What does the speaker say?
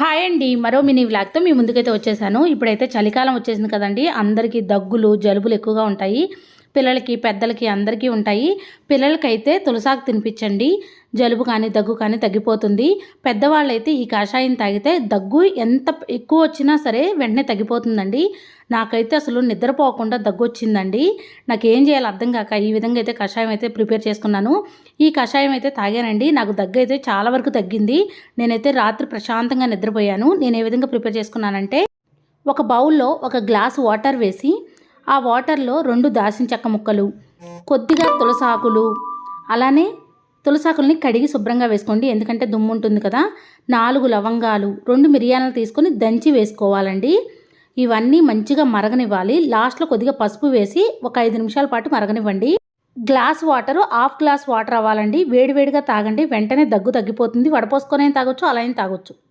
Hi అండి. మరో mini వ్లాగ్తో మీ ముందుకైతే వచ్చేసాను. ఇప్పుడైతే చలికాలం వచ్చేసింది కదండి. అందరికీ దగ్గులు జలుబులు ఎక్కువగా ఉంటాయి. పిల్లలకి పెద్దలకి అందరికీ ఉంటాయి. పిల్లలకైతే తులసాకు తినిపించండి. జలుబు కానీ దగ్గు కానీ తగ్గిపోతుంది. పెద్దవాళ్ళైతే ఈ కషాయం తాగితే దగ్గు ఎంత ఎక్కువ వచ్చినా సరే వెంటనే తగ్గిపోతుందండి. నాకైతే అసలు నిద్రపోకుండా దగ్గు వచ్చిందండి. నాకు ఏం చేయాలో అర్థం కాక ఈ విధంగా అయితే కషాయం అయితే ప్రిపేర్ చేసుకున్నాను. ఈ కషాయం అయితే తాగానండి. నాకు దగ్గు అయితే చాలా వరకు తగ్గింది. నేనైతే రాత్రి ప్రశాంతంగా నిద్రపోయాను. నేను ఏ విధంగా ప్రిపేర్ చేసుకున్నానంటే ఒక బౌల్లో ఒక గ్లాస్ వాటర్ వేసి ఆ వాటర్లో రెండు దాసిన చెక్క ముక్కలు కొద్దిగా తులసాకులు అలానే తులసాకుల్ని కడిగి శుభ్రంగా వేసుకోండి. ఎందుకంటే దుమ్ము ఉంటుంది కదా. నాలుగు లవంగాలు రెండు మిరియాలను తీసుకొని దంచి వేసుకోవాలండి. ఇవన్నీ మంచిగా మరగనివ్వాలి. లాస్ట్లో కొద్దిగా పసుపు వేసి ఒక ఐదు నిమిషాల పాటు మరగనివ్వండి. Glass water half glass water అవ్వాలండి. వేడివేడిగా తాగండి. వెంటనే దగ్గు తగ్గిపోతుంది. వడపోసుకొని తాగొచ్చు అలా తాగొచ్చు.